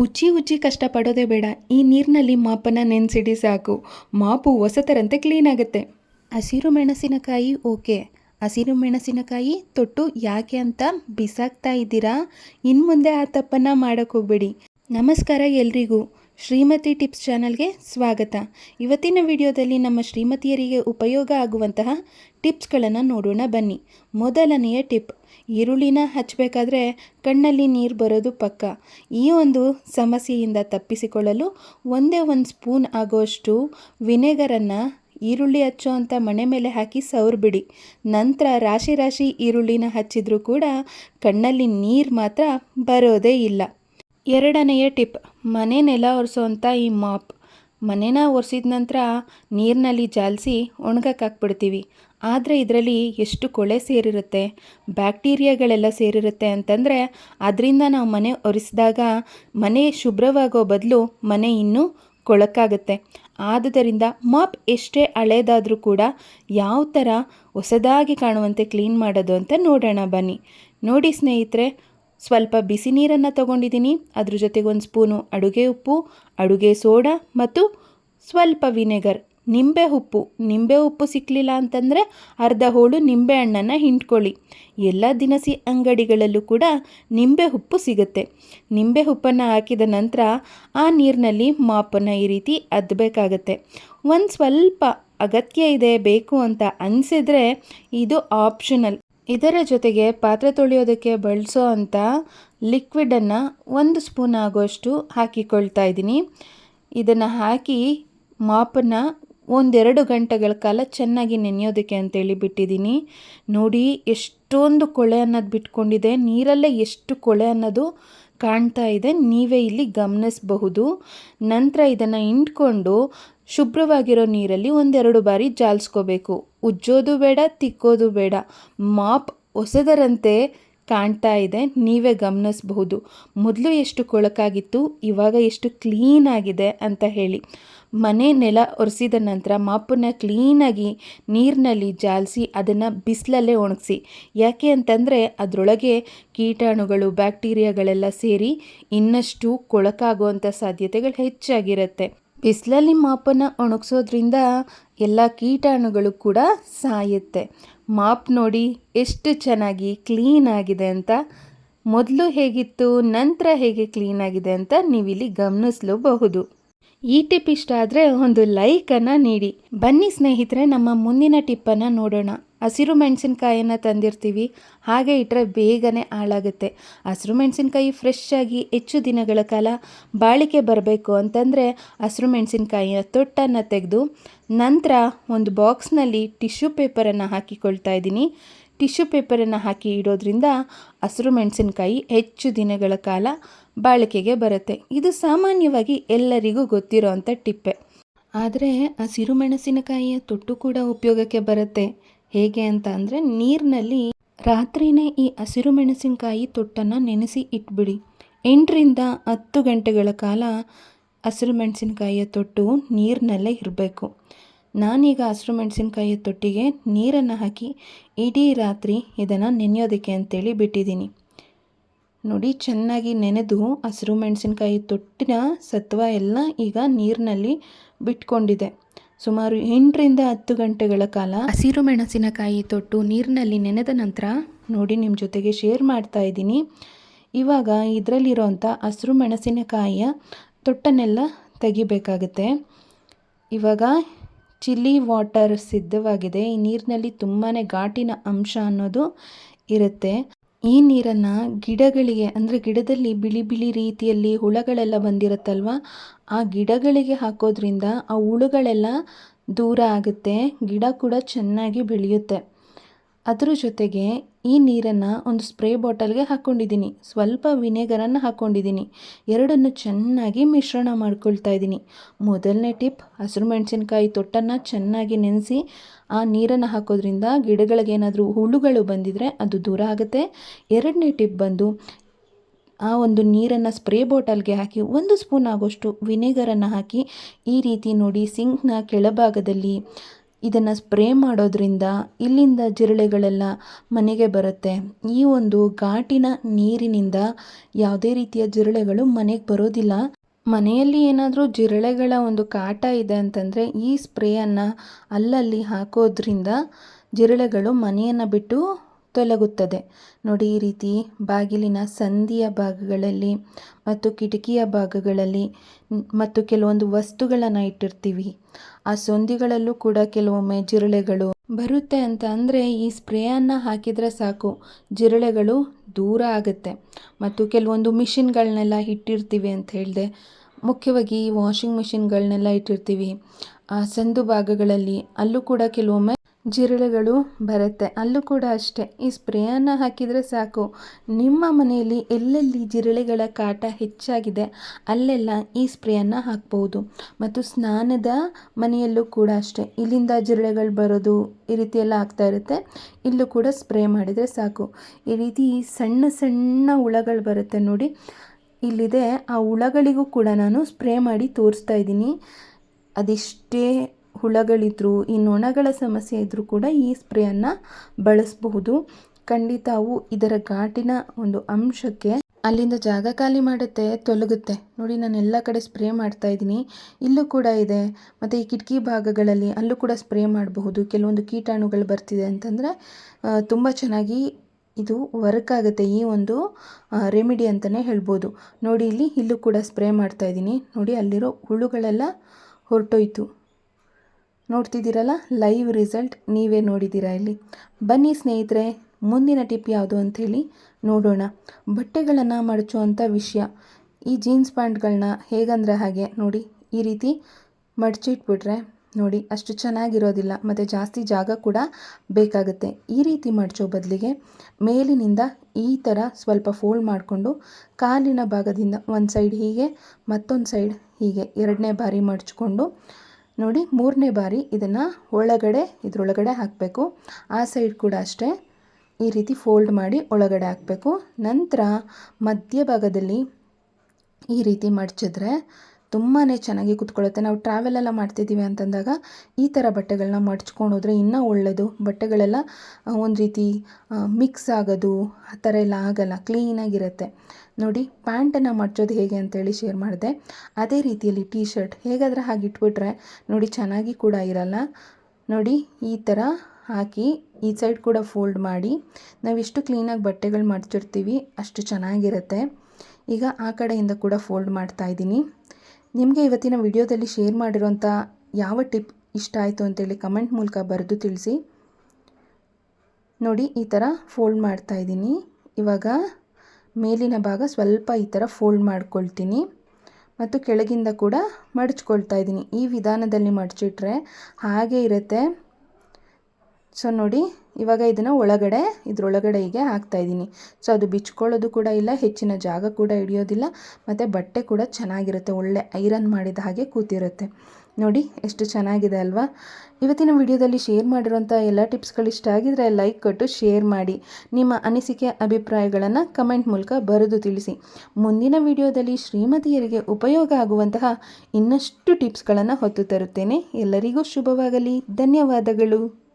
ಉಜ್ಜಿ ಉಜ್ಜಿ ಕಷ್ಟಪಡೋದೇ ಬೇಡ. ಈ ನೀರಿನಲ್ಲಿ ಮಾಪನ್ನು ನೆನೆಸಿಡಿ ಸಾಕು. ಮಾಪು ಹೊಸತರಂತೆ ಕ್ಲೀನ್ ಆಗುತ್ತೆ. ಹಸಿರು ಮೆಣಸಿನಕಾಯಿ ಓಕೆ. ಹಸಿರು ಮೆಣಸಿನಕಾಯಿ ತೊಟ್ಟು ಯಾಕೆ ಅಂತ ಬಿಸಾಕ್ತಾ ಇದ್ದೀರಾ? ಇನ್ನು ಮುಂದೆ ಆ ತಪ್ಪನ್ನ ಮಾಡೋಕ್ಕೆ ಹೋಗಬೇಡಿ. ನಮಸ್ಕಾರ ಎಲ್ರಿಗೂ. ಶ್ರೀಮತಿ ಟಿಪ್ಸ್ ಚಾನಲ್ಗೆ ಸ್ವಾಗತ. ಇವತ್ತಿನ ವಿಡಿಯೋದಲ್ಲಿ ನಮ್ಮ ಶ್ರೀಮತಿಯರಿಗೆ ಉಪಯೋಗ ಆಗುವಂತಹ ಟಿಪ್ಸ್ಗಳನ್ನು ನೋಡೋಣ ಬನ್ನಿ. ಮೊದಲನೆಯ ಟಿಪ್, ಈರುಳ್ಳಿನ ಹಚ್ಚಬೇಕಾದ್ರೆ ಕಣ್ಣಲ್ಲಿ ನೀರು ಬರೋದು ಪಕ್ಕ. ಈ ಒಂದು ಸಮಸ್ಯೆಯಿಂದ ತಪ್ಪಿಸಿಕೊಳ್ಳಲು ಒಂದೇ ಒಂದು ಸ್ಪೂನ್ ಆಗೋಷ್ಟು ವಿನೆಗರನ್ನು ಈರುಳ್ಳಿ ಹಚ್ಚೋ ಅಂತ ಮಣೆ ಮೇಲೆ ಹಾಕಿ ಸವರ್ಬಿಡಿ. ನಂತರ ರಾಶಿ ರಾಶಿ ಈರುಳ್ಳಿನ ಹಚ್ಚಿದ್ರೂ ಕೂಡ ಕಣ್ಣಲ್ಲಿ ನೀರು ಮಾತ್ರ ಬರೋದೇ ಇಲ್ಲ. ಎರಡನೆಯ ಟಿಪ್, ಮನೆ ನೆಲ ಒರೆಸೋವಂಥ ಈ ಮಾಪ್. ಮನೆನ ಒರೆಸಿದ ನಂತರ ನೀರಿನಲ್ಲಿ ಜಾಲಿಸಿ ಒಣಗಕ್ಕೆ ಹಾಕ್ಬಿಡ್ತೀವಿ. ಆದರೆ ಇದರಲ್ಲಿ ಎಷ್ಟು ಕೊಳೆ ಸೇರಿರುತ್ತೆ, ಬ್ಯಾಕ್ಟೀರಿಯಾಗಳೆಲ್ಲ ಸೇರಿರುತ್ತೆ ಅಂತಂದರೆ ಅದರಿಂದ ನಾವು ಮನೆ ಒರೆಸಿದಾಗ ಮನೆ ಶುಭ್ರವಾಗೋ ಬದಲು ಮನೆ ಇನ್ನೂ ಕೊಳಕಾಗುತ್ತೆ. ಆದುದರಿಂದ ಮಾಪ್ ಎಷ್ಟೇ ಹಳೇದಾದರೂ ಕೂಡ ಯಾವ ಥರ ಹೊಸದಾಗಿ ಕಾಣುವಂತೆ ಕ್ಲೀನ್ ಮಾಡೋದು ಅಂತ ನೋಡೋಣ ಬನ್ನಿ. ನೋಡಿ ಸ್ನೇಹಿತರೆ, ಸ್ವಲ್ಪ ಬಿಸಿ ನೀರನ್ನು ತಗೊಂಡಿದ್ದೀನಿ ಅದ್ರ ಜೊತೆಗೆ ಒಂದು ಸ್ಪೂನು ಅಡುಗೆ ಉಪ್ಪು, ಅಡುಗೆ ಸೋಡಾ ಮತ್ತು ಸ್ವಲ್ಪ ವಿನೆಗರ್, ನಿಂಬೆ ಉಪ್ಪು. ನಿಂಬೆ ಉಪ್ಪು ಸಿಕ್ಕಲಿಲ್ಲ ಅಂತಂದರೆ ಅರ್ಧ ಹೋಳು ನಿಂಬೆ ಹಣ್ಣನ್ನು ಹಿಂಡ್ಕೊಳ್ಳಿ. ಎಲ್ಲ ದಿನಸಿ ಅಂಗಡಿಗಳಲ್ಲೂ ಕೂಡ ನಿಂಬೆ ಉಪ್ಪು ಸಿಗುತ್ತೆ. ನಿಂಬೆ ಉಪ್ಪನ್ನು ಹಾಕಿದ ನಂತರ ಆ ನೀರಿನಲ್ಲಿ ಮಾಪನ್ನು ಈ ರೀತಿ ಅದ್ದಬೇಕಾಗತ್ತೆ ಒಂದು ಸ್ವಲ್ಪ ಅಗತ್ಯ ಇದೆ, ಬೇಕು ಅಂತ ಅನಿಸಿದ್ರೆ ಇದು ಆಪ್ಷನಲ್. ಇದರ ಜೊತೆಗೆ ಪಾತ್ರೆ ತೊಳೆಯೋದಕ್ಕೆ ಬಳಸೋ ಅಂಥ ಲಿಕ್ವಿಡನ್ನು ಒಂದು ಸ್ಪೂನ್ ಆಗೋಷ್ಟು ಹಾಕಿಕೊಳ್ತಾ ಇದ್ದೀನಿ. ಇದನ್ನು ಹಾಕಿ ಮಾಪನ್ನು ಒಂದೆರಡು ಗಂಟೆಗಳ ಕಾಲ ಚೆನ್ನಾಗಿ ನೆನೆಯೋದಕ್ಕೆ ಅಂತೇಳಿ ಬಿಟ್ಟಿದ್ದೀನಿ. ನೋಡಿ, ಎಷ್ಟೊಂದು ಕೊಳೆ ಅನ್ನೋದು ಬಿಟ್ಕೊಂಡಿದೆ. ನೀರಲ್ಲೇ ಎಷ್ಟು ಕೊಳೆ ಅನ್ನೋದು ಕಾಣ್ತಾ ಇದೆ. ನೀವೇ ಇಲ್ಲಿ ಗಮನಿಸಬಹುದು. ನಂತರ ಇದನ್ನು ಹಿಂಡ್ಕೊಂಡು ಶುಭ್ರವಾಗಿರೋ ನೀರಲ್ಲಿ ಒಂದೆರಡು ಬಾರಿ ಜಾಲಿಸ್ಕೋಬೇಕು. ಉಜ್ಜೋದು ಬೇಡ, ತಿಕ್ಕೋದು ಬೇಡ. ಮಾಪ್ ಹೊಸದರಂತೆ ಕಾಣ್ತಾ ಇದೆ, ನೀವೇ ಗಮನಿಸಬಹುದು. ಮೊದಲು ಎಷ್ಟು ಕೊಳಕಾಗಿತ್ತು, ಇವಾಗ ಎಷ್ಟು ಕ್ಲೀನ್ ಆಗಿದೆ ಅಂತ ಹೇಳಿ. ಮನೆ ನೆಲ ಒರೆಸಿದ ನಂತರ ಮಾಪನ್ನು ಕ್ಲೀನಾಗಿ ನೀರಿನಲ್ಲಿ ಜಾಲಿಸಿ ಅದನ್ನು ಬಿಸಿಲಲ್ಲೇ ಒಣಗಿಸಿ. ಯಾಕೆ ಅಂತಂದರೆ ಅದರೊಳಗೆ ಕೀಟಾಣುಗಳು, ಬ್ಯಾಕ್ಟೀರಿಯಾಗಳೆಲ್ಲ ಸೇರಿ ಇನ್ನಷ್ಟು ಕೊಳಕಾಗುವಂಥ ಸಾಧ್ಯತೆಗಳು ಹೆಚ್ಚಾಗಿರುತ್ತೆ. ಬಿಸಿಲಲ್ಲಿ ಮಾಪನ್ನು ಒಣಗಿಸೋದ್ರಿಂದ ಎಲ್ಲ ಕೀಟಾಣುಗಳು ಕೂಡ ಸಾಯುತ್ತೆ. ಮಾಪ್ ನೋಡಿ ಎಷ್ಟು ಚೆನ್ನಾಗಿ ಕ್ಲೀನ್ ಆಗಿದೆ ಅಂತ. ಮೊದಲು ಹೇಗಿತ್ತು, ನಂತರ ಹೇಗೆ ಕ್ಲೀನ್ ಆಗಿದೆ ಅಂತ ನೀವಿಲ್ಲಿ ಗಮನಿಸಲೂಬಹುದು. ಈ ಟಿಪ್ ಇಷ್ಟ ಆದರೆ ಒಂದು ಲೈಕನ್ನು ನೀಡಿ. ಬನ್ನಿ ಸ್ನೇಹಿತರೆ, ನಮ್ಮ ಮುಂದಿನ ಟಿಪ್ಪನ್ನು ನೋಡೋಣ. ಹಸಿರು ಮೆಣಸಿನ್ಕಾಯಿಯನ್ನು ತಂದಿರ್ತೀವಿ. ಹಾಗೆ ಇಟ್ಟರೆ ಬೇಗನೆ ಹಾಳಾಗುತ್ತೆ. ಹಸಿರು ಮೆಣಸಿನ್ಕಾಯಿ ಫ್ರೆಶ್ ಆಗಿ ಹೆಚ್ಚು ದಿನಗಳ ಕಾಲ ಬಾಳಿಕೆ ಬರಬೇಕು ಅಂತಂದರೆ ಹಸಿರು ಮೆಣಸಿನ್ಕಾಯಿಯ ತೊಟ್ಟನ್ನು ತೆಗೆದು ನಂತರ ಒಂದು ಬಾಕ್ಸ್ನಲ್ಲಿ ಟಿಶ್ಯೂ ಪೇಪರನ್ನು ಹಾಕಿಕೊಳ್ತಾ ಇದ್ದೀನಿ. ಟಿಶ್ಯೂ ಪೇಪರನ್ನು ಹಾಕಿ ಇಡೋದ್ರಿಂದ ಹಸಿರು ಮೆಣಸಿನ್ಕಾಯಿ ಹೆಚ್ಚು ದಿನಗಳ ಕಾಲ ಬಾಳಿಕೆಗೆ ಬರುತ್ತೆ. ಇದು ಸಾಮಾನ್ಯವಾಗಿ ಎಲ್ಲರಿಗೂ ಗೊತ್ತಿರೋ ಅಂಥ ಟಿಪ್ಪೆ. ಆದರೆ ಹಸಿರು ಮೆಣಸಿನಕಾಯಿಯ ತೊಟ್ಟು ಕೂಡ ಉಪಯೋಗಕ್ಕೆ ಬರುತ್ತೆ. ಹೇಗೆ ಅಂತ ಅಂದರೆ ನೀರಿನಲ್ಲಿ ರಾತ್ರಿನೇ ಈ ಹಸಿರು ಮೆಣಸಿನಕಾಯಿ ತೊಟ್ಟನ್ನು ನೆನೆಸಿ ಇಟ್ಬಿಡಿ. ಎಂಟರಿಂದ ಹತ್ತು ಗಂಟೆಗಳ ಕಾಲ ಹಸಿರು ಮೆಣಸಿನಕಾಯಿಯ ತೊಟ್ಟು ನೀರಿನಲ್ಲೇ ಇರಬೇಕು. ನಾನೀಗ ಹಸಿರು ಮೆಣಸಿನಕಾಯಿಯ ತೊಟ್ಟಿಗೆ ನೀರನ್ನು ಹಾಕಿ ಇಡೀ ರಾತ್ರಿ ಇದನ್ನು ನೆನೆಯೋದಕ್ಕೆ ಅಂತೇಳಿ ಬಿಟ್ಟಿದ್ದೀನಿ. ನೋಡಿ, ಚೆನ್ನಾಗಿ ನೆನೆದು ಹಸಿರು ಮೆಣಸಿನಕಾಯಿ ತೊಟ್ಟಿನ ಸತ್ವ ಎಲ್ಲ ಈಗ ನೀರಿನಲ್ಲಿ ಬಿಟ್ಕೊಂಡಿದೆ. ಸುಮಾರು ಎಂಟರಿಂದ ಹತ್ತು ಗಂಟೆಗಳ ಕಾಲ ಹಸಿರು ಮೆಣಸಿನಕಾಯಿ ತೊಟ್ಟು ನೀರಿನಲ್ಲಿ ನೆನೆದ ನಂತರ ನೋಡಿ ನಿಮ್ಮ ಜೊತೆಗೆ ಶೇರ್ ಮಾಡ್ತಾ ಇದ್ದೀನಿ. ಇವಾಗ ಇದರಲ್ಲಿರೋಂಥ ಹಸಿರು ಮೆಣಸಿನಕಾಯಿಯ ತೊಟ್ಟನ್ನೆಲ್ಲ ತೆಗಿಬೇಕಾಗುತ್ತೆ. ಇವಾಗ ಚಿಲ್ಲಿ ವಾಟರ್ ಸಿದ್ಧವಾಗಿದೆ. ಈ ನೀರಿನಲ್ಲಿ ತುಂಬಾ ಘಾಟಿನ ಅಂಶ ಅನ್ನೋದು ಇರುತ್ತೆ. ಈ ನೀರನ್ನು ಗಿಡಗಳಿಗೆ, ಅಂದರೆ ಗಿಡದಲ್ಲಿ ಬಿಳಿ ಬಿಳಿ ರೀತಿಯಲ್ಲಿ ಹುಳಗಳೆಲ್ಲ ಬಂದಿರುತ್ತಲ್ವ? ಆ ಗಿಡಗಳಿಗೆ ಹಾಕೋದ್ರಿಂದ ಆ ಹುಳುಗಳೆಲ್ಲ ದೂರ ಆಗುತ್ತೆ, ಗಿಡ ಕೂಡ ಚೆನ್ನಾಗಿ ಬೆಳೆಯುತ್ತೆ. ಅದ್ರ ಜೊತೆಗೆ ಈ ನೀರನ್ನು ಒಂದು ಸ್ಪ್ರೇ ಬಾಟಲ್ಗೆ ಹಾಕ್ಕೊಂಡಿದ್ದೀನಿ ಸ್ವಲ್ಪ ವಿನೆಗರನ್ನು ಹಾಕ್ಕೊಂಡಿದ್ದೀನಿ ಎರಡನ್ನು ಚೆನ್ನಾಗಿ ಮಿಶ್ರಣ ಮಾಡ್ಕೊಳ್ತಾ ಇದ್ದೀನಿ. ಮೊದಲನೇ ಟಿಪ್, ಹಸಿರು ಮೆಣಸಿನ್ಕಾಯಿ ತೊಟ್ಟನ್ನು ಚೆನ್ನಾಗಿ ನೆನೆಸಿ, ಆ ನೀರನ್ನು ಹಾಕೋದ್ರಿಂದ ಗಿಡಗಳಿಗೆ ಏನಾದರೂ ಹುಳುಗಳು ಬಂದಿದ್ದರೆ ಅದು ದೂರ ಆಗುತ್ತೆ. ಎರಡನೇ ಟಿಪ್ ಬಂದು, ಆ ಒಂದು ನೀರನ್ನು ಸ್ಪ್ರೇ ಬಾಟಲ್ಗೆ ಹಾಕಿ, ಒಂದು ಸ್ಪೂನ್ ಆಗೋಷ್ಟು ವಿನೆಗರನ್ನು ಹಾಕಿ, ಈ ರೀತಿ ನೋಡಿ ಸಿಂಕ್ನ ಕೆಳಭಾಗದಲ್ಲಿ ಇದನ್ನು ಸ್ಪ್ರೇ ಮಾಡೋದ್ರಿಂದ ಇಲ್ಲಿಂದ ಜಿರಳೆಗಳೆಲ್ಲ ಮನೆಗೆ ಬರುತ್ತೆ. ಈ ಒಂದು ಘಾಟಿನ ನೀರಿನಿಂದ ಯಾವುದೇ ರೀತಿಯ ಜಿರಳೆಗಳು ಮನೆಗೆ ಬರೋದಿಲ್ಲ. ಮನೆಯಲ್ಲಿ ಏನಾದರೂ ಜಿರಳೆಗಳ ಒಂದು ಕಾಟ ಇದೆ ಅಂತಂದರೆ ಈ ಸ್ಪ್ರೇಯನ್ನು ಅಲ್ಲಲ್ಲಿ ಹಾಕೋದ್ರಿಂದ ಜಿರಳೆಗಳು ಮನೆಯನ್ನು ಬಿಟ್ಟು ತೊಲಗುತ್ತದೆ. ನೋಡಿ ಈ ರೀತಿ ಬಾಗಿಲಿನ ಸಂದಿಯ ಭಾಗಗಳಲ್ಲಿ ಮತ್ತು ಕಿಟಕಿಯ ಭಾಗಗಳಲ್ಲಿ ಮತ್ತು ಕೆಲವೊಂದು ವಸ್ತುಗಳನ್ನು ಇಟ್ಟಿರ್ತೀವಿ. ಆ ಸೊಂದಿಗಳಲ್ಲೂ ಕೂಡ ಕೆಲವೊಮ್ಮೆ ಜಿರಳೆಗಳು ಬರುತ್ತೆ ಅಂತ ಅಂದರೆ ಈ ಸ್ಪ್ರೇಯನ್ನು ಹಾಕಿದರೆ ಸಾಕು. ಜಿರಳೆಗಳು ದೂರ ಆಗುತ್ತೆ. ಮತ್ತು ಕೆಲವೊಂದು ಮಿಷಿನ್ಗಳನ್ನೆಲ್ಲ ಇಟ್ಟಿರ್ತೀವಿ ಅಂತ ಹೇಳಿದೆ. ಮುಖ್ಯವಾಗಿ ವಾಷಿಂಗ್ ಮಿಷಿನ್ಗಳನ್ನೆಲ್ಲ ಇಟ್ಟಿರ್ತೀವಿ. ಆ ಸಂದು ಭಾಗಗಳಲ್ಲಿ ಅಲ್ಲೂ ಕೂಡ ಕೆಲವೊಮ್ಮೆ ಜಿರಳೆಗಳು ಬರುತ್ತೆ. ಅಲ್ಲೂ ಕೂಡ ಅಷ್ಟೇ, ಈ ಸ್ಪ್ರೇಯನ್ನು ಹಾಕಿದರೆ ಸಾಕು. ನಿಮ್ಮ ಮನೆಯಲ್ಲಿ ಎಲ್ಲೆಲ್ಲಿ ಜಿರಳೆಗಳ ಕಾಟ ಹೆಚ್ಚಾಗಿದೆ, ಅಲ್ಲೆಲ್ಲ ಈ ಸ್ಪ್ರೇಯನ್ನು ಹಾಕ್ಬೋದು. ಮತ್ತು ಸ್ನಾನದ ಮನೆಯಲ್ಲೂ ಕೂಡ ಅಷ್ಟೇ, ಇಲ್ಲಿಂದ ಜಿರಳೆಗಳು ಬರೋದು ಈ ರೀತಿ ಎಲ್ಲ ಆಗ್ತಾ ಇರುತ್ತೆ. ಇಲ್ಲೂ ಕೂಡ ಸ್ಪ್ರೇ ಮಾಡಿದರೆ ಸಾಕು. ಈ ರೀತಿ ಸಣ್ಣ ಸಣ್ಣ ಹುಳಗಳು ಬರುತ್ತೆ ನೋಡಿ. ಇಲ್ಲಿದೆ, ಆ ಹುಳಗಳಿಗೂ ಕೂಡ ನಾನು ಸ್ಪ್ರೇ ಮಾಡಿ ತೋರಿಸ್ತಾ ಇದ್ದೀನಿ. ಅದೆಷ್ಟೇ ಹುಳಗಳಿದ್ರೂ, ಈ ನೊಣಗಳ ಸಮಸ್ಯೆ ಇದ್ದರೂ ಕೂಡ ಈ ಸ್ಪ್ರೇಯನ್ನು ಬಳಸಬಹುದು. ಖಂಡಿತ ಅವು ಇದರ ಘಾಟಿನ ಒಂದು ಅಂಶಕ್ಕೆ ಅಲ್ಲಿಂದ ಜಾಗ ಖಾಲಿ ಮಾಡುತ್ತೆ, ತೊಲಗುತ್ತೆ. ನೋಡಿ, ನಾನು ಎಲ್ಲ ಕಡೆ ಸ್ಪ್ರೇ ಮಾಡ್ತಾ ಇದ್ದೀನಿ. ಇಲ್ಲೂ ಕೂಡ ಇದೆ. ಮತ್ತು ಈ ಕಿಟಕಿ ಭಾಗಗಳಲ್ಲಿ ಅಲ್ಲೂ ಕೂಡ ಸ್ಪ್ರೇ ಮಾಡಬಹುದು. ಕೆಲವೊಂದು ಕೀಟಾಣುಗಳು ಬರ್ತಿದೆ ಅಂತಂದರೆ ತುಂಬ ಚೆನ್ನಾಗಿ ಇದು ವರ್ಕ್ ಆಗುತ್ತೆ ಈ ಒಂದು ರೆಮಿಡಿ ಅಂತಲೇ ಹೇಳ್ಬೋದು. ನೋಡಿ, ಇಲ್ಲಿ, ಇಲ್ಲೂ ಕೂಡ ಸ್ಪ್ರೇ ಮಾಡ್ತಾ ಇದ್ದೀನಿ. ನೋಡಿ, ಅಲ್ಲಿರೋ ಹುಳುಗಳೆಲ್ಲ ಹೊರಟೋಯ್ತು. ನೋಡ್ತಿದ್ದೀರಲ್ಲ? ಲೈವ್ ರಿಸಲ್ಟ್ ನೀವೇ ನೋಡಿದ್ದೀರಾ ಇಲ್ಲಿ? ಬನ್ನಿ ಸ್ನೇಹಿತರೆ, ಮುಂದಿನ ಟಿಪ್ ಯಾವುದು ಅಂಥೇಳಿ ನೋಡೋಣ. ಬಟ್ಟೆಗಳನ್ನು ಮಡಚುವಂಥ ವಿಷಯ. ಈ ಜೀನ್ಸ್ ಪ್ಯಾಂಟ್ಗಳನ್ನ ಹೇಗಂದರೆ ಹಾಗೆ ನೋಡಿ, ಈ ರೀತಿ ಮಡಚಿಟ್ಬಿಟ್ರೆ ನೋಡಿ, ಅಷ್ಟು ಚೆನ್ನಾಗಿರೋದಿಲ್ಲ, ಮತ್ತು ಜಾಸ್ತಿ ಜಾಗ ಕೂಡ ಬೇಕಾಗುತ್ತೆ. ಈ ರೀತಿ ಮಡಚೋ ಬದಲಿಗೆ ಮೇಲಿನಿಂದ ಈ ಥರ ಸ್ವಲ್ಪ ಫೋಲ್ಡ್ ಮಾಡಿಕೊಂಡು ಕಾಲಿನ ಭಾಗದಿಂದ ಒಂದು ಸೈಡ್ ಹೀಗೆ, ಮತ್ತೊಂದು ಸೈಡ್ ಹೀಗೆ ಎರಡನೇ ಬಾರಿ ಮಡಚ್ಕೊಂಡು ನೋಡಿ ಮೂರನೇ ಬಾರಿ ಇದನ್ನು ಒಳಗಡೆ, ಇದರೊಳಗಡೆ ಹಾಕಬೇಕು. ಆ ಸೈಡ್ ಕೂಡ ಅಷ್ಟೇ ಈ ರೀತಿ ಫೋಲ್ಡ್ ಮಾಡಿ ಒಳಗಡೆ ಹಾಕಬೇಕು. ನಂತರ ಮಧ್ಯಭಾಗದಲ್ಲಿ ಈ ರೀತಿ ಮಡಚಿದ್ರೆ ತುಂಬಾ ಚೆನ್ನಾಗಿ ಕೂತ್ಕೊಳ್ಳುತ್ತೆ ನಾವು ಟ್ರಾವೆಲ್ ಎಲ್ಲ ಮಾಡ್ತಿದ್ದೀವಿ ಅಂತಂದಾಗ ಈ ಥರ ಬಟ್ಟೆಗಳನ್ನ ಮಡ್ಚ್ಕೊಂಡು ಹೋದರೆ ಇನ್ನೂ ಒಳ್ಳೆಯದು ಬಟ್ಟೆಗಳೆಲ್ಲ ಒಂದು ರೀತಿ ಮಿಕ್ಸ್ ಆಗೋದು, ಆ ಥರ ಎಲ್ಲ ಆಗಲ್ಲ. ಕ್ಲೀನಾಗಿರುತ್ತೆ ನೋಡಿ, ಪ್ಯಾಂಟನ್ನು ಮಡ್ಚೋದು ಹೇಗೆ ಅಂತೇಳಿ ಶೇರ್ ಮಾಡಿದೆ. ಅದೇ ರೀತಿಯಲ್ಲಿ ಟೀ ಶರ್ಟ್ ಹೇಗಾದರೆ ಹಾಗೆ ಇಟ್ಬಿಟ್ರೆ ನೋಡಿ ಚೆನ್ನಾಗಿ ಕೂಡ ಇರಲ್ಲ. ನೋಡಿ, ಈ ಥರ ಹಾಕಿ ಈ ಸೈಡ್ ಕೂಡ ಫೋಲ್ಡ್ ಮಾಡಿ ನಾವೆಷ್ಟು ಕ್ಲೀನಾಗಿ ಬಟ್ಟೆಗಳು ಮಡ್ಚಿರ್ತೀವಿ, ಅಷ್ಟು ಚೆನ್ನಾಗಿರುತ್ತೆ. ಈಗ ಆ ಕಡೆಯಿಂದ ಕೂಡ ಫೋಲ್ಡ್ ಮಾಡ್ತಾ ಇದ್ದೀನಿ. ನಿಮಗೆ ಇವತ್ತಿನ ವಿಡಿಯೋದಲ್ಲಿ ಶೇರ್ ಮಾಡಿರೋಂಥ ಯಾವ ಟಿಪ್ ಇಷ್ಟ ಆಯಿತು ಅಂತೇಳಿ ಕಮೆಂಟ್ ಮೂಲಕ ಬರೆದು ತಿಳಿಸಿ. ನೋಡಿ, ಈ ಥರ ಫೋಲ್ಡ್ ಮಾಡ್ತಾ ಇದ್ದೀನಿ. ಇವಾಗ ಮೇಲಿನ ಭಾಗ ಸ್ವಲ್ಪ ಈ ಥರ ಫೋಲ್ಡ್ ಮಾಡ್ಕೊಳ್ತೀನಿ. ಮತ್ತು ಕೆಳಗಿಂದ ಕೂಡ ಮಡಚ್ಕೊಳ್ತಾ ಇದ್ದೀನಿ. ಈ ವಿಧಾನದಲ್ಲಿ ಮಡಚಿಟ್ರೆ ಹಾಗೆ ಇರುತ್ತೆ. ಸೊ ನೋಡಿ ಇವಾಗ ಇದನ್ನು ಒಳಗಡೆ, ಇದರೊಳಗಡೆ ಹೀಗೆ ಹಾಕ್ತಾಯಿದ್ದೀನಿ ಸೊ ಅದು ಬಿಚ್ಕೊಳ್ಳೋದು ಕೂಡ ಇಲ್ಲ, ಹೆಚ್ಚಿನ ಜಾಗ ಕೂಡ ಹಿಡಿಯೋದಿಲ್ಲ, ಮತ್ತು ಬಟ್ಟೆ ಕೂಡ ಚೆನ್ನಾಗಿರುತ್ತೆ, ಒಳ್ಳೆ ಐರನ್ ಮಾಡಿದ ಹಾಗೆ ಕೂತಿರುತ್ತೆ. ನೋಡಿ, ಎಷ್ಟು ಚೆನ್ನಾಗಿದೆ ಅಲ್ವಾ? ಇವತ್ತಿನ ವಿಡಿಯೋದಲ್ಲಿ ಶೇರ್ ಮಾಡಿರೋಂಥ ಎಲ್ಲ ಟಿಪ್ಸ್ಗಳು ಇಷ್ಟ ಆಗಿದ್ರೆ ಲೈಕ್ ಕೊಟ್ಟು ಶೇರ್ ಮಾಡಿ. ನಿಮ್ಮ ಅನಿಸಿಕೆ, ಅಭಿಪ್ರಾಯಗಳನ್ನು ಕಮೆಂಟ್ ಮೂಲಕ ಬರೆದು ತಿಳಿಸಿ. ಮುಂದಿನ ವಿಡಿಯೋದಲ್ಲಿ ಶ್ರೀಮತಿಯರಿಗೆ ಉಪಯೋಗ ಆಗುವಂತಹ ಇನ್ನಷ್ಟು ಟಿಪ್ಸ್ಗಳನ್ನು ಹೊತ್ತು ತರುತ್ತೇನೆ. ಎಲ್ಲರಿಗೂ ಶುಭವಾಗಲಿ. ಧನ್ಯವಾದಗಳು.